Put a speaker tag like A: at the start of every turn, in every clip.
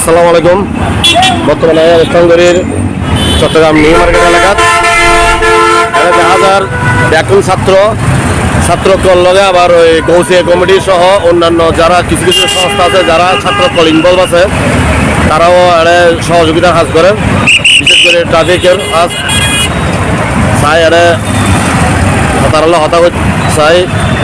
A: আসসালামু আলাইকুম। বর্তমানে ইস্তানগড়ির চট্টগ্রাম নিউ মার্কেট এলাকাত যার ব্যাকুল ছাত্র ছাত্র লগে আবার ওই কৌশিয়া কমিটি সহ অন্যান্য যারা কিছু কিছু সংস্থা আছে, যারা ছাত্র কল ইনভলভ আছে, তারাও এড়ে সহযোগিতার কাজ করেন বিশেষ করে ট্রাফিকের কাজ। চাই এড়ে তারা হতা চাই।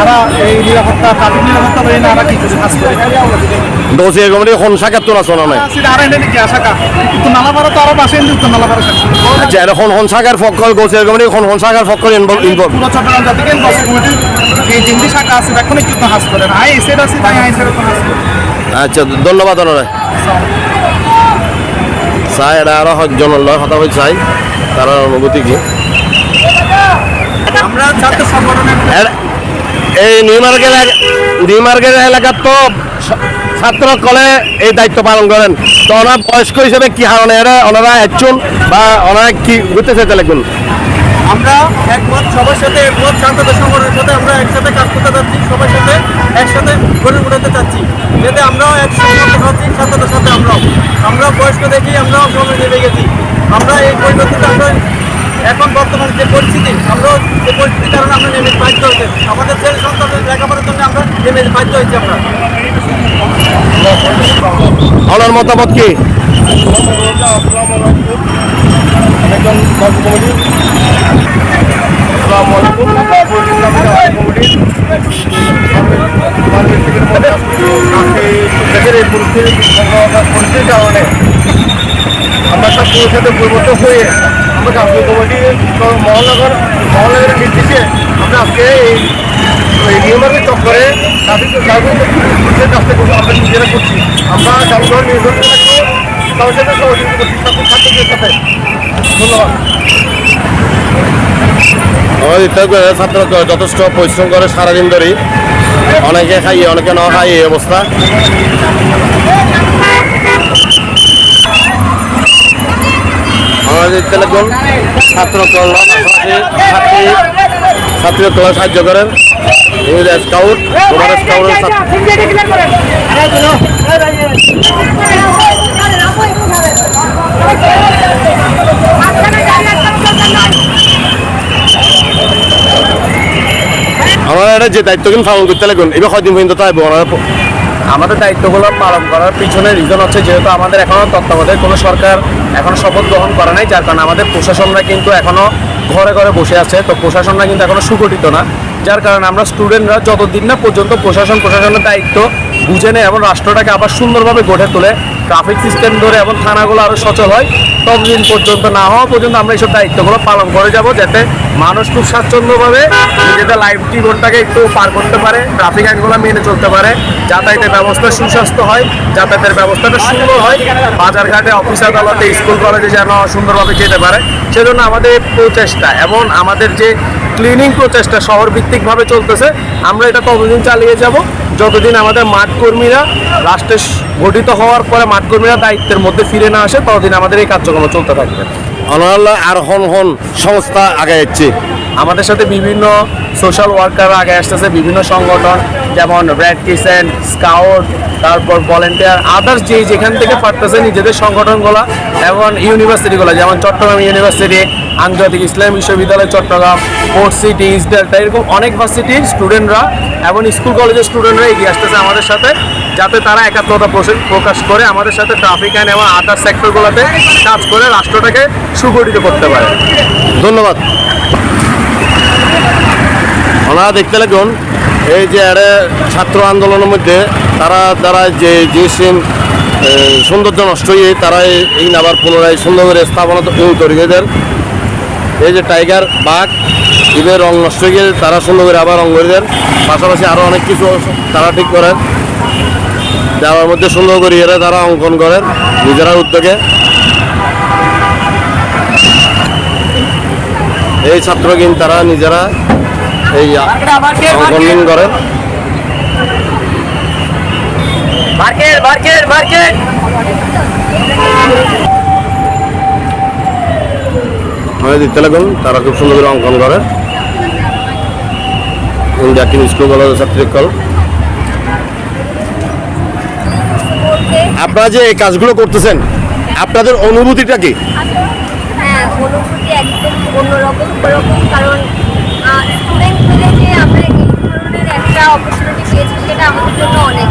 B: আরা এই নিরাপত্তা ট্রাফিক নিরাপত্তা না আরা কাজ করে?
A: কোন শোনা নাই।
B: এনে কা উত্তর নালাপাড়া তো নালাপাড়া
A: আচ্ছা এটা কোন কোন শাখার পক্ষ কৌশিয়া কমিটি কোন কোন শাখার পক্ষ ইনভলভ ইনভলভ
B: পুরো চট্টগ্রাম জাতিকে কমিটি এই তিনটি শাখা আছে এখন কিন্তু আই আছে তাই আই
A: আচ্ছা ধন্যবাদ চাই এটা আরও জনের লয় কথা চাই তার অনুভূতি কি?
B: আমরা ছাত্র সংগঠনের
A: এর- এই নিউ মার্কেট নিউ মার্কেট এলাকার তো ছাত্র কলে এই দায়িত্ব পালন করেন। তো ওনার বয়স্ক হিসেবে কি হারণে এরা ওনারা একজন বা ওনারা কি ঘুরতে চাইতে লাগবেন
B: আমরা একমত, সবার সাথে একমত ছাত্রদের সংগঠনের সাথে আমরা একসাথে কাজ করতে চাচ্ছি সবার সাথে একসাথে গড়ে উঠাতে চাচ্ছি। যাতে আমরাও একসঙ্গে হচ্ছি ছাত্রদের সাথে আমরাও। আমরা বয়স্ক দেখি, আমরাও সময় নেমে গেছি। আমরা এই পরিবর্তনটা আমরা এখন বর্তমান যে পরিস্থিতি আমরা যে পরিস্থিতির কারণে আমরা নেমে বাধ্য হয়েছি। আমাদের ছেলে সন্তানদের লেখাপড়ার জন্য আমরা নেমে বাধ্য হয়েছি আমরা।
A: ওনার মতামত কি?
B: এই পরিস্থিতির কারণে আমরা সব সাথে পরিবর্তন হয়ে গাছগুলো কমিটি মহল্লাগর মহল্লাগরের নির্দেশে আমরা আজকে এই নিয়মের চক্করে ট্রাফিক থেকে আমরা নিজেরা করছি। আমরা সাথে। ধন্যবাদ।
A: আমাদের ছাত্র যথেষ্ট পরিশ্রম করে সারাদিন ধরেই। অনেকে খাইয়ে, অনেকে না খাইয়ে এই অবস্থা আমাদের তেলেগুন ছাত্র, ছাত্রী কল্যাণ সাহায্য করেন। আমার এটা যে দায়িত্ব কিন্তু করতে লাগুন এবার কয়দিন পর্যন্ত তাই ওনারা
C: আমাদের দায়িত্বগুলো পালন করার পিছনে রিজন হচ্ছে যেহেতু আমাদের এখনও তত্ত্বাবধায়ক কোনো সরকার এখনও শপথ গ্রহণ করে নাই, যার কারণে আমাদের প্রশাসনরা কিন্তু এখনও ঘরে ঘরে বসে আছে। তো প্রশাসনরা কিন্তু এখনও সুগঠিত না, যার কারণে আমরা স্টুডেন্টরা যতদিন না পর্যন্ত প্রশাসন, প্রশাসনের দায়িত্ব বুঝে নেয় এবং রাষ্ট্রটাকে আবার সুন্দরভাবে গড়ে তোলে ট্রাফিক সিস্টেম ধরে এবং থানাগুলো আরও সচল হয় ততদিন পর্যন্ত না হওয়া পর্যন্ত আমরা এইসব দায়িত্বগুলো পালন করে যাব যাতে মানুষ খুব স্বাচ্ছন্দ্যভাবে নিজেদের লাইফ জীবনটাকে একটু পার করতে পারে ট্রাফিক আইনগুলো মেনে চলতে পারে, যাতায়াতের ব্যবস্থা সুস্বাস্থ্য হয়, যাতায়াতের ব্যবস্থাটা সুন্দর হয়, বাজারঘাটে অফিস আদালতে স্কুল কলেজে যেন সুন্দরভাবে যেতে পারে। সেজন্য আমাদের প্রচেষ্টা এবং আমাদের যে ক্লিনিং প্রচেষ্টা শহর ভিত্তিকভাবে চলতেছে, আমরা এটা ততদিন চালিয়ে যাব। যতদিন আমাদের মাঠ কর্মীরা রাষ্ট্রে গঠিত হওয়ার পরে মাঠ কর্মীরা দায়িত্বের মধ্যে ফিরে না আসে ততদিন আমাদের এই কার্যক্রম চলতে থাকবে।
A: ওনারা আর হন হন সংস্থা আগে যাচ্ছে
C: আমাদের সাথে বিভিন্ন সোশ্যাল ওয়ার্কার আগে আসতেছে বিভিন্ন সংগঠন যেমন রেড ক্রিসেন্ট স্কাউট তারপর ভলেন্টিয়ার আদার্স যে যেখান থেকে পারতেছে নিজেদের সংগঠনগুলো এবং ইউনিভার্সিটিগুলো যেমন চট্টগ্রাম ইউনিভার্সিটি আন্তর্জাতিক ইসলাম বিশ্ববিদ্যালয়, চট্টগ্রাম পোর্ট সিটি ইস্ট এরকম অনেক ভার্সিটির স্টুডেন্টরা এবং স্কুল কলেজের স্টুডেন্টরা এগিয়ে আসতেছে আমাদের সাথে, যাতে তারা একাত্মতা প্রকাশ করে আমাদের সাথে ট্রাফিক আইন এবং আদার সেক্টরগুলোতে কাজ করে রাষ্ট্রটাকে সুগঠিত করতে পারে।
A: ধন্যবাদ। ওনারা দেখতে লাগুন এই যে আরে ছাত্র আন্দোলনের মধ্যে তারা তারা যে জিনিস সৌন্দর্য নষ্ট হয়ে তারা এই- আবার পুনরায় সুন্দর করে স্থাপনা তৈরি দেন এই যে টাইগার, বাঘ এদের রং নষ্ট হয়ে গেলে তারা সুন্দর করে আবার রং করে দেন। পাশাপাশি আরও অনেক কিছু তারা ঠিক করেন। দেওয়ার মধ্যে সুন্দর করে এরা তারা অঙ্কন করেন নিজেরা উদ্যোগে। এই ছাত্র কিন্তু তারা নিজেরা এই
C: মার্কেট মার্কেট মার্কেট।
A: মানে দিতে লাগুন তারা খুব সুন্দর করে অঙ্কন করে। জাকির স্কুল কলেজ ছাত্রী কল। আপনারা যে এই কাজগুলো করতেছেন আপনাদের অনুভূতিটা কি?
D: হ্যাঁ অনুভূতি একদম অন্যরকম কারণ স্টুডেন্ট মিলে যে আমরা এই ধরনের একটা অপরচুনিটি পেয়েছি সেটা আমাদের জন্য অনেক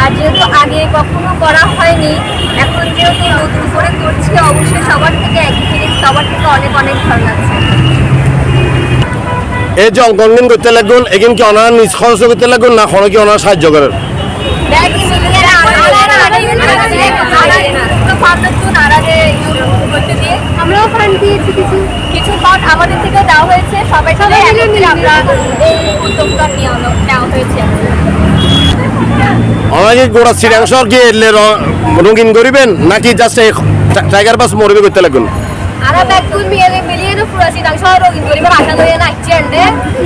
D: আর যেহেতু আগে কখনো করা হয়নি এখন যেহেতু নতুন করে করছি অবশ্যই সবার থেকে একই ফিলিংস সবার থেকে অনেক অনেক ভালো লাগছে
A: এই যে অঙ্কন করতে লাগুন এখান কি অনার নিজ খরচ করতে লাগুন না কোনো কি অনার সাহায্য করেন
D: আমরাও ফান্ড দিয়েছি কিছু আমাদের থেকে দেওয়া হয়েছে সবাই সবাই মিলে আমরা এই উদ্যোগটা নেওয়া নেওয়া হয়েছে।
A: অনাকে গোড়া শ্রীরাংশ কি এলে রঙিন করিবেন নাকি জাস্ট এই টাইগার বাস মরবে করতে লাগুন
D: আরা ব্যাগগুল মিলে মিলিয়ে তো পুরো সিটাং শহর রঙিন আশা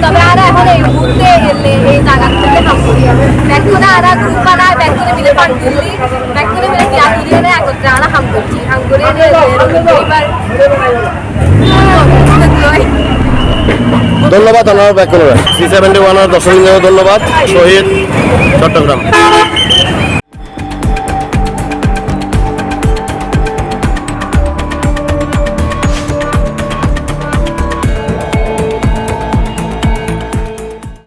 D: তবে আরা এখন এই মুহূর্তে এলে এই জায়গা থেকে কাম করি ব্যাগগুলো আরা গ্রুপ বানায় ব্যাগগুলো মিলে ফান্ড দিলি ব্যাগগুলো মিলে বিয়া করিয়ে না একত্রে আরা হাম করছি হাম করে রঙিন করিবার
A: ধন্যবাদ আমার ব্যাক করবেন সি সেভেন্টি ওয়ানের দর্শক ধন্যবাদ। শহীদ চট্টগ্রাম।